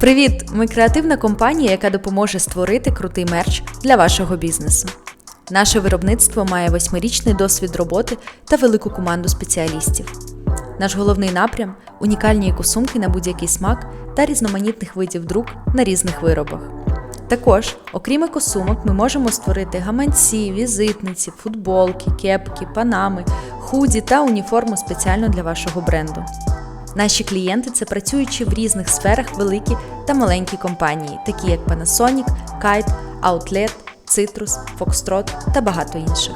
Привіт! Ми креативна компанія, яка допоможе створити крутий мерч для вашого бізнесу. Наше виробництво має восьмирічний досвід роботи та велику команду спеціалістів. Наш головний напрям унікальні екосумки на будь-який смак та різноманітних видів друк на різних виробах. Також, окрім екосумок, ми можемо створити гаманці, візитниці, футболки, кепки, панами, худі та уніформу спеціально для вашого бренду. Наші клієнти це працюючі в різних сферах великі та маленькі компанії, такі як Panasonic, Kite, Outlet, Citrus, Foxtrot та багато інших.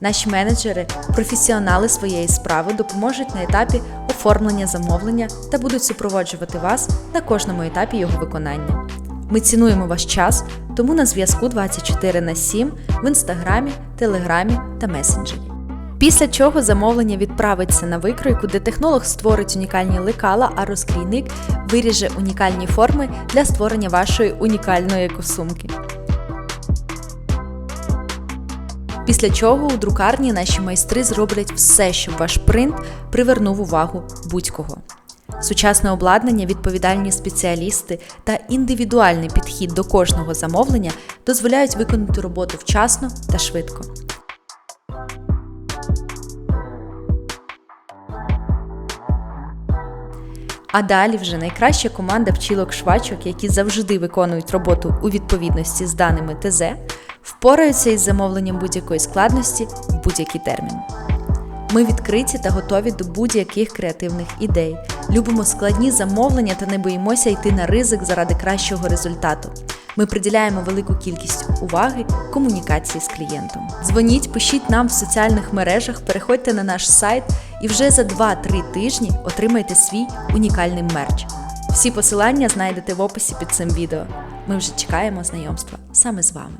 Наші менеджери, професіонали своєї справи, допоможуть на етапі оформлення замовлення та будуть супроводжувати вас на кожному етапі його виконання. Ми цінуємо ваш час, тому на зв'язку 24 на 7 в інстаграмі, телеграмі та месенджері. Після чого замовлення відправиться на викройку, де технолог створить унікальні лекала, а розкрійник виріже унікальні форми для створення вашої унікальної екосумки. Після чого у друкарні наші майстри зроблять все, щоб ваш принт привернув увагу будь-кого. Сучасне обладнання, відповідальні спеціалісти та індивідуальний підхід до кожного замовлення дозволяють виконати роботу вчасно та швидко. А далі вже найкраща команда пчілок-швачок, які завжди виконують роботу у відповідності з даними ТЗ, впораються із замовленням будь-якої складності в будь-який термін. Ми відкриті та готові до будь-яких креативних ідей. Любимо складні замовлення та не боїмося йти на ризик заради кращого результату. Ми приділяємо велику кількість уваги комунікації з клієнтом. Дзвоніть, пишіть нам в соціальних мережах, переходьте на наш сайт і вже за 2-3 тижні отримайте свій унікальний мерч. Всі посилання знайдете в описі під цим відео. Ми вже чекаємо знайомства саме з вами.